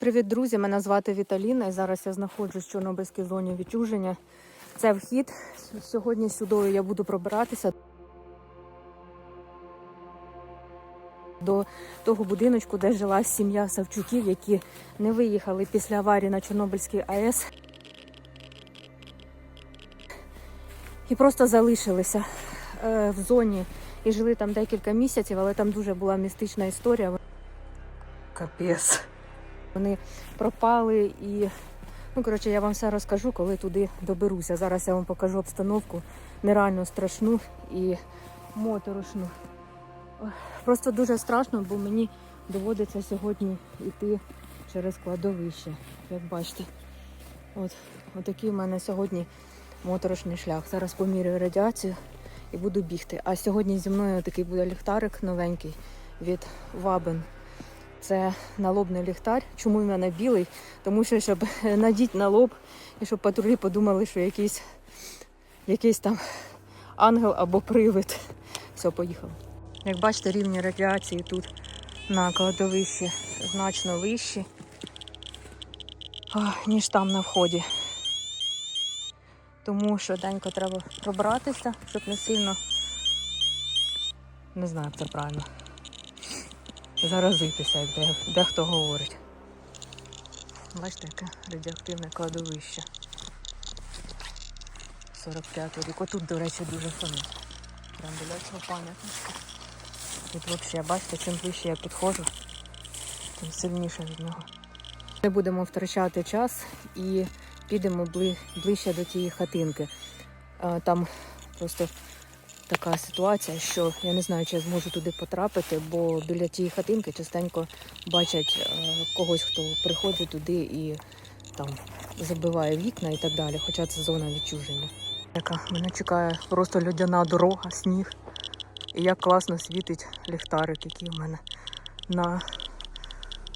Привіт, друзі! Мене звати Віталіна і зараз я знаходжусь в Чорнобильській зоні відчуження. Це вхід. Сьогодні сюди я буду пробиратися до того будиночку, де жила сім'я Савчуків, які не виїхали після аварії на Чорнобильській АЕС. І просто залишилися е, в зоні і жили там декілька місяців, але там дуже була містична історія. Капець. Вони пропали і, ну коротше, я вам все розкажу, коли туди доберуся. Зараз я вам покажу обстановку нереально страшну і моторошну. Просто дуже страшно, бо мені доводиться сьогодні йти через кладовище, як бачите. От, отакий в мене сьогодні моторошний шлях. Зараз поміряю радіацію і буду бігти. А сьогодні зі мною такий буде ліхтарик новенький від Вабен. Це налобний ліхтар. Чому в мене білий? Тому що щоб надіть на лоб і щоб патрулі подумали, що якийсь, якийсь там ангел або привид. Все, поїхав. Як бачите, рівні радіації тут на кладовищі значно вищі, ніж там на вході. Тому швиденько треба пробратися, щоб не сильно. Не знаю, як це правильно заразитися, як де- дехто говорить. Бачите, яке радіоактивне кладовище. 45-й рік. Отут, до речі, дуже фонить. Прям біля цього пам'ятничка. Тут взагалі, бачите, чим ближче я підходжу, тим сильніше від нього. Не будемо втрачати час і підемо ближче до тієї хатинки. Там просто така ситуація, що я не знаю, чи я зможу туди потрапити, бо біля тієї хатинки частенько бачать е, когось, хто приходить туди і там забиває вікна і так далі. Хоча це зона відчуження. Яка мене чекає просто людяна дорога, сніг. І як класно світить ліхтарик, який у мене на,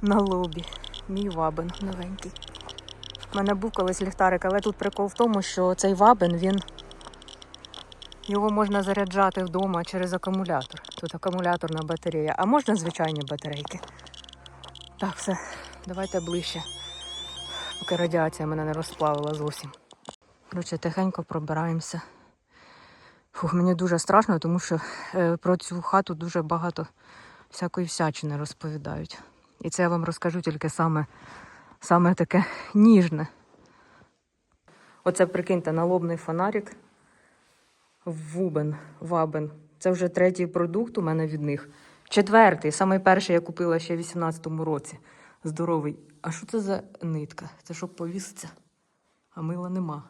на лобі. Мій вабен новенький. У мене був колись ліхтарик, але тут прикол в тому, що цей вабен він його можна заряджати вдома через акумулятор. Тут акумуляторна батарея, а можна звичайні батарейки. Так, все, давайте ближче, поки радіація мене не розплавила зовсім. Коротше, тихенько пробираємося. Фух, мені дуже страшно, тому що е, про цю хату дуже багато всякої всячини розповідають. І це я вам розкажу тільки саме, саме таке ніжне. Оце прикиньте, налобний фонарик. Вубен, Вабен. Це вже третій продукт у мене від них. Четвертий, самий перший я купила ще в 18-му році. Здоровий. А що це за нитка? Це щоб повіситься, а мила нема.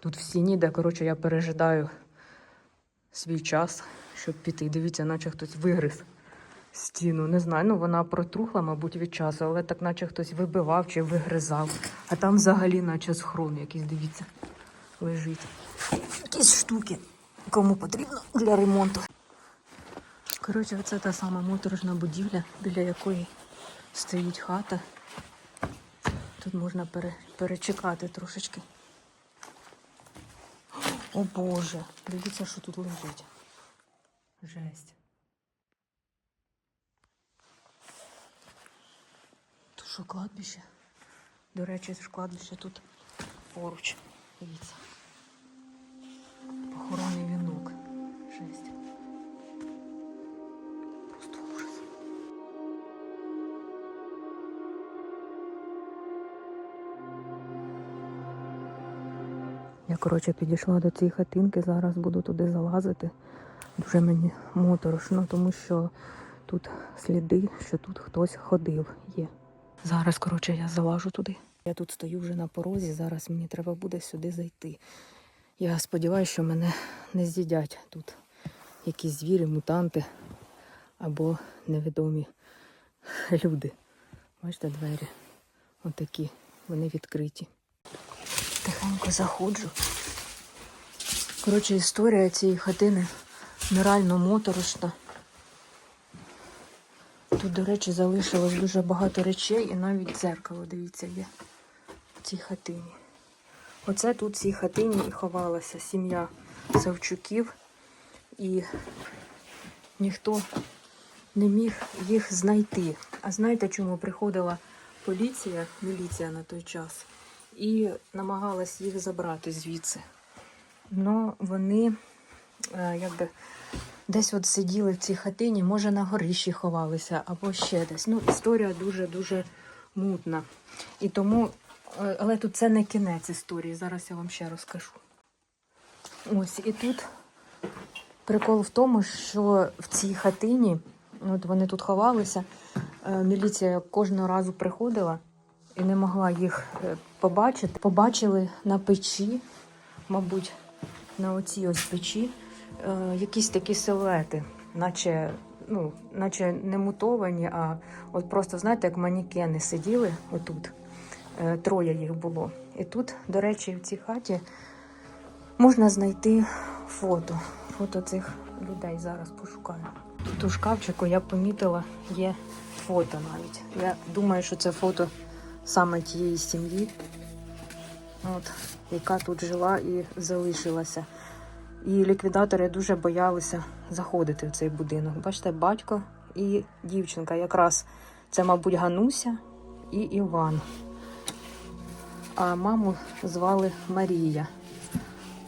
Тут в стіні, де, коротше, я пережидаю свій час, щоб піти. Дивіться, наче хтось вигриз стіну. Не знаю, ну вона протрухла, мабуть, від часу, але так наче хтось вибивав чи вигризав. А там взагалі, наче схрон якийсь, дивіться, лежить якісь штуки, кому потрібно для ремонту. Коротше, це та сама моторошна будівля, біля якої стоїть хата. Тут можна пере, перечекати трошечки. О Боже, дивіться, що тут лежить. Жесть. Тут що, кладбище? До речі, кладбище тут поруч. Дивіться. Похоронний вінок. Жесть. Просто ужас. Я, коротше, підійшла до цієї хатинки, зараз буду туди залазити. Дуже мені моторошно, тому що тут сліди, що тут хтось ходив є. Зараз, коротше, я залажу туди. Я тут стою вже на порозі, зараз мені треба буде сюди зайти. Я сподіваюся, що мене не з'їдять тут якісь звірі, мутанти або невідомі люди. Бачите, двері отакі, вони відкриті. Тихенько заходжу. Коротше, історія цієї хатини нереально моторошна. Тут, до речі, залишилось дуже багато речей і навіть дзеркало, дивіться, є в цій хатині. Оце тут в цій хатині і ховалася сім'я Савчуків, і ніхто не міг їх знайти. А знаєте, чому приходила поліція, міліція на той час, і намагалась їх забрати звідси. Ну, вони е, якби десь от сиділи в цій хатині, може на горищі ховалися або ще десь. Ну, історія дуже-дуже мутна. І тому, але тут це не кінець історії. Зараз я вам ще розкажу. Ось і тут прикол в тому, що в цій хатині, от вони тут ховалися, е, міліція кожного разу приходила і не могла їх е, побачити. Побачили на печі, мабуть, на оцій ось печі, е, якісь такі силуети, наче, ну, наче не мутовані, а от просто, знаєте, як манікени сиділи отут. Е, Троє їх було. І тут, до речі, в цій хаті можна знайти фото. Фото цих людей зараз пошукаю. Тут у шкафчику я помітила, є фото навіть. Я думаю, що це фото саме тієї сім'ї, от, яка тут жила і залишилася. І ліквідатори дуже боялися заходити в цей будинок. Бачите, батько і дівчинка. Якраз це, мабуть, Гануся і Іван. А маму звали Марія.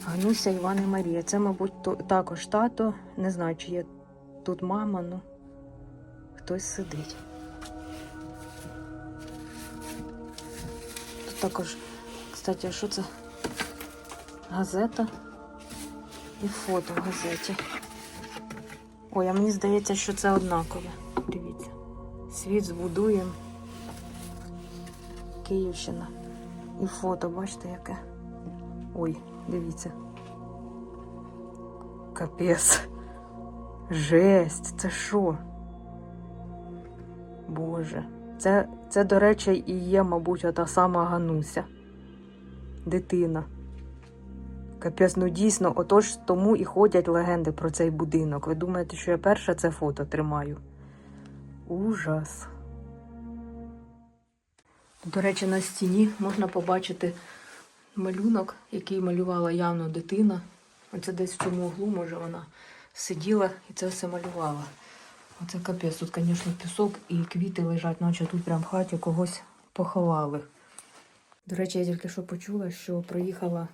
Гануся, Іван і Марія. Це, мабуть, також тато. Не знаю, чи є тут мама, ну хтось сидить. Тут також, кстати, а що це? Газета і фото в газеті. Ой, а мені здається, що це однакове. Дивіться. Світ збудуємо. Київщина. І фото, бачите, яке? Ой, дивіться. Капець. Жесть, це що? Боже. Це, це, до речі, і є, мабуть, та сама Гануся. Дитина. Капець, ну дійсно, отож тому і ходять легенди про цей будинок. Ви думаєте, що я перша це фото тримаю? Ужас. До речі, на стіні можна побачити малюнок, який малювала явно дитина. Оце десь в цьому углу, може, вона сиділа і це все малювала. Оце капець, тут, звісно, пісок і квіти лежать, наче тут прямо в хаті когось поховали. До речі, я тільки що почула, що проїхала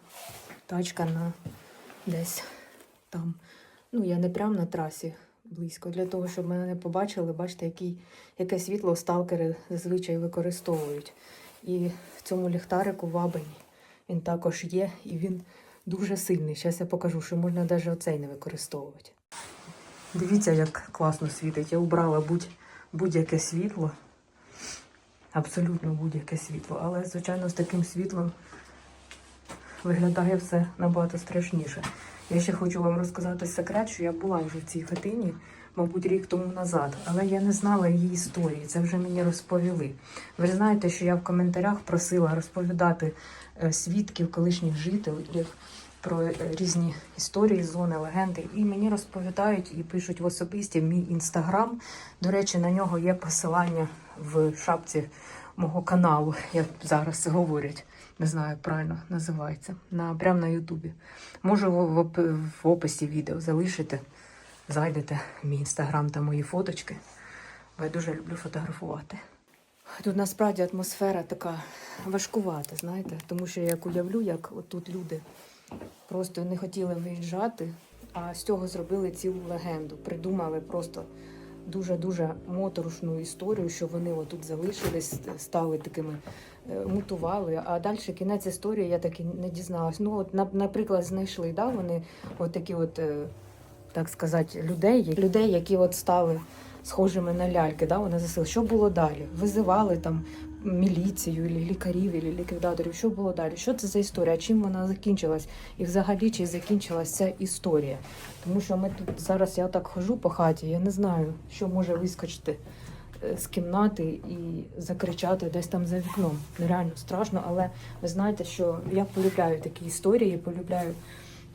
тачка на десь там. Ну, я не прямо на трасі близько. Для того, щоб мене не побачили, бачите, який, яке світло сталкери зазвичай використовують. І в цьому ліхтарику вабені він також є, і він дуже сильний. Зараз я покажу, що можна навіть оцей не використовувати. Дивіться, як класно світить. Я убрала будь, будь-яке світло. Абсолютно будь-яке світло. Але, звичайно, з таким світлом виглядає все набагато страшніше. Я ще хочу вам розказати секрет, що я була вже в цій хатині, мабуть, рік тому назад, але я не знала її історії. Це вже мені розповіли. Ви ж знаєте, що я в коментарях просила розповідати е, свідків колишніх жителів про е, різні історії, зони, легенди. І мені розповідають і пишуть в особисті мій інстаграм. До речі, на нього є посилання в шапці мого каналу, як зараз говорять. Не знаю, правильно називається. На, прямо на Ютубі. Можу в, в, в описі відео залишити. Зайдете в мій інстаграм та мої фоточки. Бо я дуже люблю фотографувати. Тут насправді атмосфера така важкувата, знаєте, тому що я як уявлю, як отут люди просто не хотіли виїжджати, а з цього зробили цілу легенду. Придумали просто дуже-дуже моторошну історію, що вони отут залишились, стали такими, мутували. А далі кінець історії я так і не дізналась. Ну, от, наприклад, знайшли, да, вони от такі от, е, так сказати, людей, людей, які от стали схожими на ляльки, да, вони засили. Що було далі? Визивали там міліцію, лікарів, ліквідаторів. Що було далі? Що це за історія? Чим вона закінчилась? І взагалі чи закінчилась ця історія? Тому що ми тут зараз я так хожу по хаті, я не знаю, що може вискочити е, з кімнати і закричати десь там за вікном. Нереально страшно, але ви знаєте, що я полюбляю такі історії, полюбляю,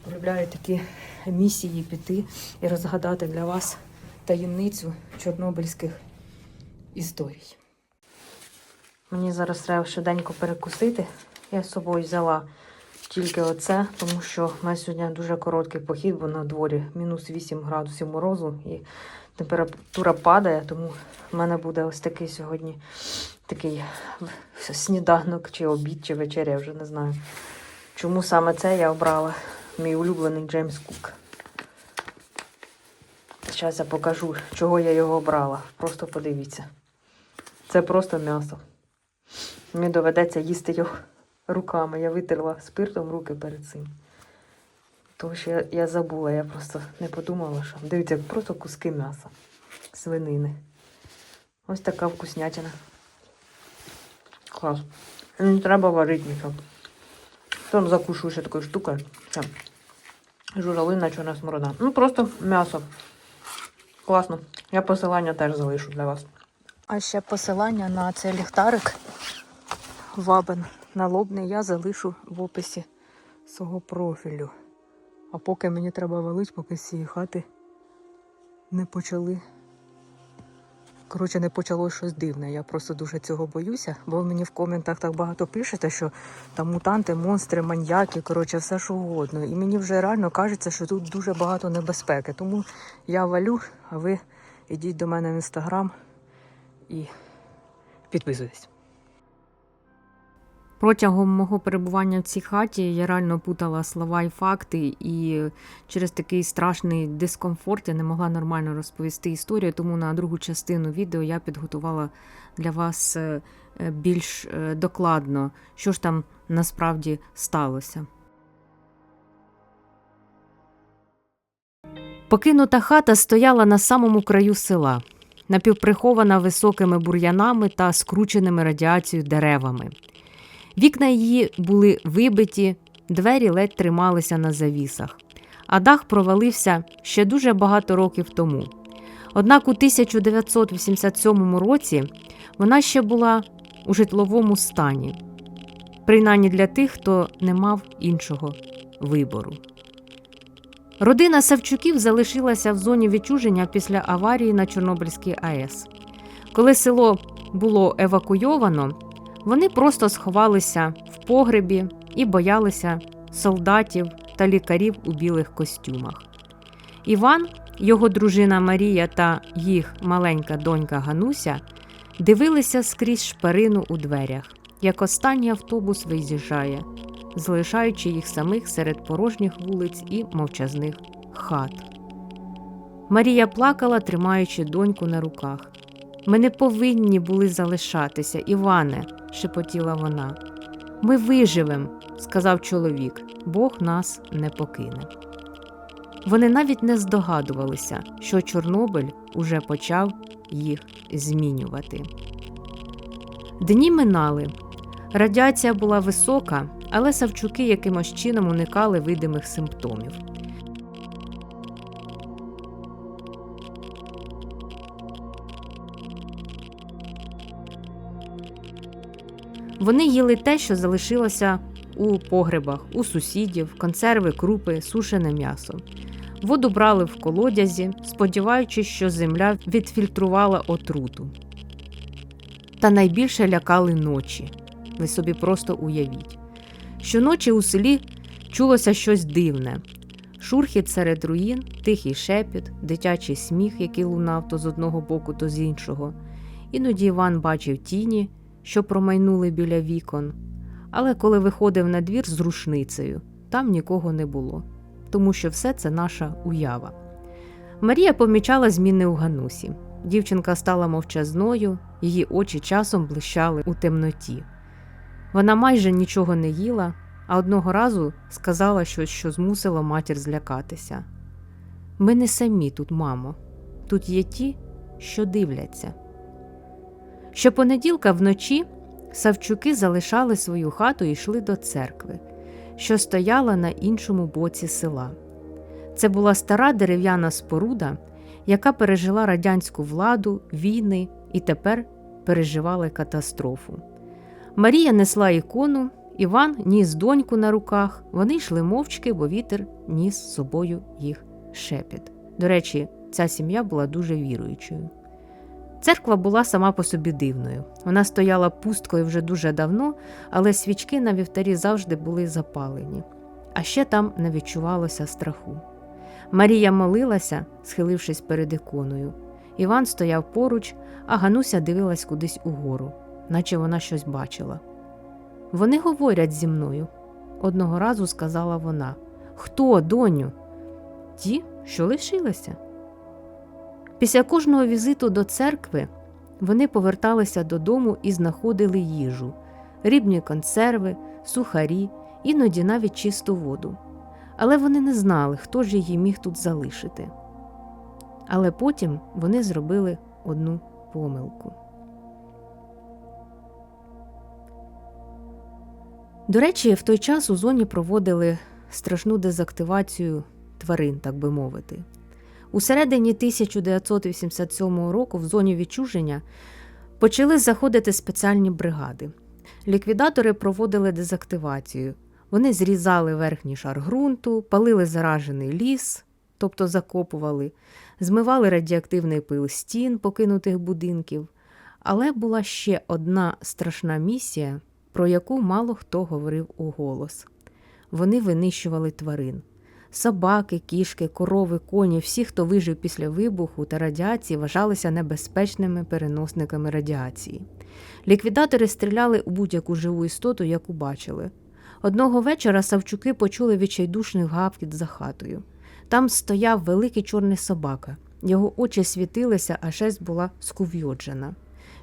полюбляю такі місії піти і розгадати для вас таємницю чорнобильських історій. Мені зараз треба швиденько перекусити. Я з собою взяла тільки оце, тому що в мене сьогодні дуже короткий похід, бо на дворі мінус 8 градусів морозу і температура падає, тому в мене буде ось такий сьогодні такий сніданок, чи обід, чи вечеря, я вже не знаю. Чому саме це я обрала? Мій улюблений Джеймс Кук. Зараз я покажу, чого я його обрала. Просто подивіться. Це просто м'ясо. Мені доведеться їсти його руками. Я витерла спиртом руки перед цим. Тому що я, я забула, я просто не подумала, що. Дивіться, просто куски м'яса, свинини. Ось така вкуснятина. Клас. Не треба варити нічого. Там закушую ще такою штукою. Це журавлина, чорна смородина. Ну, просто м'ясо. Класно. Я посилання теж залишу для вас. А ще посилання на цей ліхтарик Вабен налобний я залишу в описі свого профілю. А поки мені треба валити, поки з цієї хати не почали. Коротше, не почалось щось дивне. Я просто дуже цього боюся, бо мені в коментах так багато пишете, що там мутанти, монстри, маньяки, коротше, все що угодно. І мені вже реально кажеться, що тут дуже багато небезпеки. Тому я валю, а ви йдіть до мене в інстаграм і підписуйтесь. Протягом мого перебування в цій хаті я реально путала слова і факти, і через такий страшний дискомфорт я не могла нормально розповісти історію. Тому на другу частину відео я підготувала для вас е, е, більш е, докладно, що ж там насправді сталося. Покинута хата стояла на самому краю села, напівприхована високими бур'янами та скрученими радіацією деревами. Вікна її були вибиті, двері ледь трималися на завісах, а дах провалився ще дуже багато років тому. Однак у 1987 році вона ще була у житловому стані, принаймні для тих, хто не мав іншого вибору. Родина Савчуків залишилася в зоні відчуження після аварії на Чорнобильській АЕС. Коли село було евакуйовано, вони просто сховалися в погребі і боялися солдатів та лікарів у білих костюмах. Іван, його дружина Марія та їх маленька донька Гануся дивилися скрізь шпарину у дверях, як останній автобус виїжджає, залишаючи їх самих серед порожніх вулиць і мовчазних хат. Марія плакала, тримаючи доньку на руках. Ми не повинні були залишатися, Іване, шепотіла вона. Ми виживем, сказав чоловік, Бог нас не покине. Вони навіть не здогадувалися, що Чорнобиль уже почав їх змінювати. Дні минали. Радіація була висока, але Савчуки якимось чином уникали видимих симптомів. Вони їли те, що залишилося у погребах, у сусідів, консерви, крупи, сушене м'ясо. Воду брали в колодязі, сподіваючись, що земля відфільтрувала отруту. Та найбільше лякали ночі. Ви собі просто уявіть. Щоночі у селі чулося щось дивне: шурхіт серед руїн, тихий шепіт, дитячий сміх, який лунав то з одного боку, то з іншого. Іноді Іван бачив тіні, що промайнули біля вікон. Але коли виходив на двір з рушницею, там нікого не було, тому що все це наша уява. Марія помічала зміни у Ганусі. Дівчинка стала мовчазною, її очі часом блищали у темноті. Вона майже нічого не їла, а одного разу сказала щось, що змусило матір злякатися. Ми не самі тут, мамо, тут є ті, що дивляться. Щопонеділка вночі Савчуки залишали свою хату і йшли до церкви, що стояла на іншому боці села. Це була стара дерев'яна споруда, яка пережила радянську владу, війни і тепер переживала катастрофу. Марія несла ікону, Іван ніс доньку на руках. Вони йшли мовчки, бо вітер ніс з собою їх шепіт. До речі, ця сім'я була дуже віруючою. Церква була сама по собі дивною. Вона стояла пусткою вже дуже давно, але свічки на вівтарі завжди були запалені, а ще там не відчувалося страху. Марія молилася, схилившись перед іконою. Іван стояв поруч, а Гануся дивилась кудись угору, наче вона щось бачила. Вони говорять зі мною, одного разу сказала вона. Хто, доню? Ті, що лишилися. Після кожного візиту до церкви вони поверталися додому і знаходили їжу, рібні консерви, сухарі, іноді навіть чисту воду. Але вони не знали, хто ж її міг тут залишити. Але потім вони зробили одну помилку. До речі, в той час у зоні проводили страшну дезактивацію тварин, так би мовити. У середині 1987 року в зоні відчуження почали заходити спеціальні бригади. Ліквідатори проводили дезактивацію. Вони зрізали верхній шар ґрунту, палили заражений ліс, тобто закопували, змивали радіоактивний пил стін покинутих будинків. Але була ще одна страшна місія, про яку мало хто говорив у голос. Вони винищували тварин. Собаки, кішки, корови, коні, всі, хто вижив після вибуху та радіації, вважалися небезпечними переносниками радіації. Ліквідатори стріляли у будь-яку живу істоту, яку бачили. Одного вечора Савчуки почули відчайдушний гавкіт за хатою. Там стояв великий чорний собака. Його очі світилися, а шесть була скув'йоджена.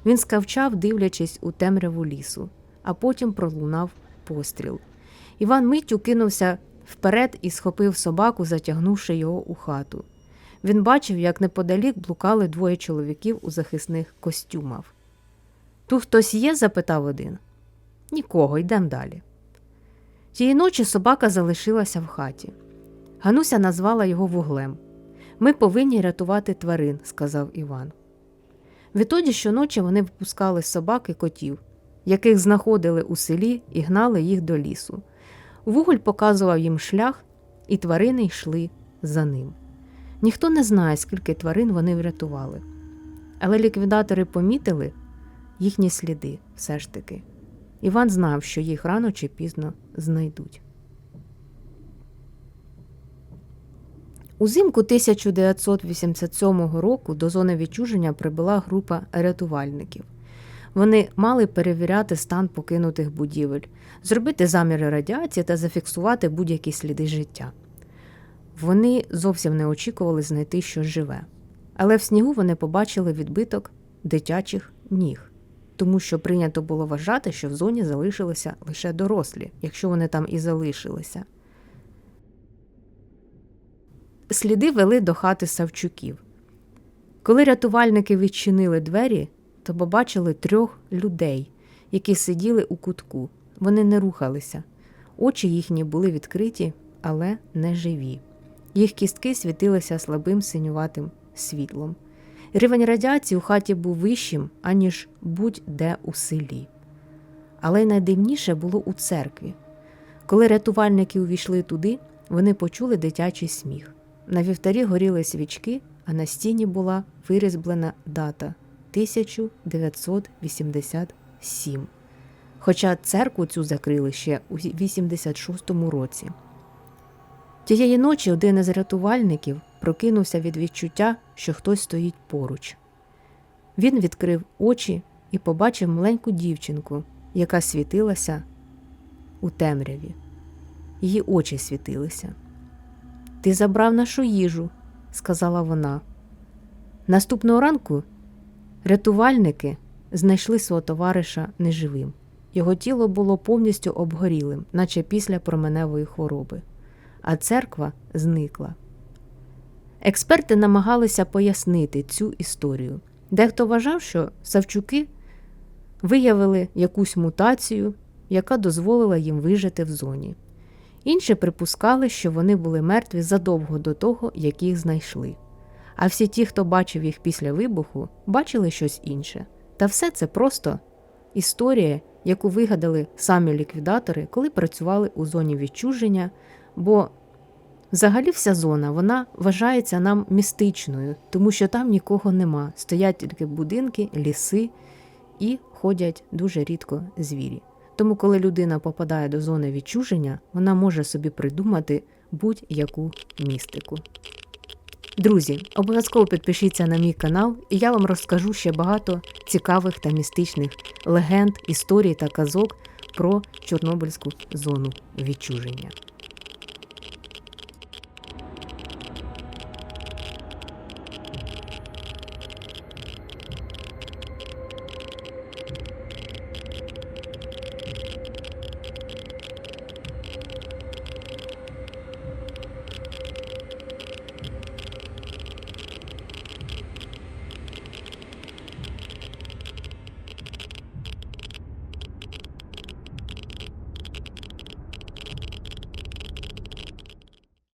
Він скавчав, дивлячись у темряву лісу, а потім пролунав постріл. Іван миттю кинувся вперед і схопив собаку, затягнувши його у хату. Він бачив, як неподалік блукали двоє чоловіків у захисних костюмах. Тут хтось є? запитав один. Нікого, йдемо далі. Тієї ночі собака залишилася в хаті. Гануся назвала його вуглем. Ми повинні рятувати тварин, сказав Іван. Відтоді щоночі вони випускали собак і котів, яких знаходили у селі і гнали їх до лісу. Вуголь показував їм шлях, і тварини йшли за ним. Ніхто не знає, скільки тварин вони врятували. Але ліквідатори помітили їхні сліди все ж таки. Іван знав, що їх рано чи пізно знайдуть. Узимку 1987 року до зони відчуження прибула група рятувальників. Вони мали перевіряти стан покинутих будівель, зробити заміри радіації та зафіксувати будь-які сліди життя. Вони зовсім не очікували знайти щось живе, але в снігу вони побачили відбиток дитячих ніг, тому що прийнято було вважати, що в зоні залишилися лише дорослі, якщо вони там і залишилися. Сліди вели до хати Савчуків. Коли рятувальники відчинили двері, то побачили трьох людей, які сиділи у кутку. Вони не рухалися. Очі їхні були відкриті, але не живі. Їх кістки світилися слабим синюватим світлом. Рівень радіації у хаті був вищим, аніж будь-де у селі. Але найдивніше було у церкві. Коли рятувальники увійшли туди, вони почули дитячий сміх. На вівтарі горіли свічки, а на стіні була вирізблена дата 1987. Хоча церкву цю закрили ще у 86-му році. Тієї ночі один із рятувальників прокинувся від відчуття, що хтось стоїть поруч. Він відкрив очі і побачив маленьку дівчинку, яка світилася у темряві. Її очі світилися. Ти забрав нашу їжу, сказала вона. Наступного ранку рятувальники знайшли свого товариша неживим. Його тіло було повністю обгорілим, наче після променевої хвороби, а церква зникла. Експерти намагалися пояснити цю історію. Дехто вважав, що Савчуки виявили якусь мутацію, яка дозволила їм вижити в зоні. Інші припускали, що вони були мертві задовго до того, як їх знайшли. А всі ті, хто бачив їх після вибуху, бачили щось інше. Та все це просто історія, яку вигадали самі ліквідатори, коли працювали у зоні відчуження. Бо взагалі вся зона вона вважається нам містичною, тому що там нікого нема. Стоять тільки будинки, ліси і ходять дуже рідко звірі. Тому, коли людина попадає до зони відчуження, вона може собі придумати будь-яку містику. Друзі, обов'язково підпишіться на мій канал, і я вам розкажу ще багато цікавих та містичних легенд, історій та казок про Чорнобильську зону відчуження.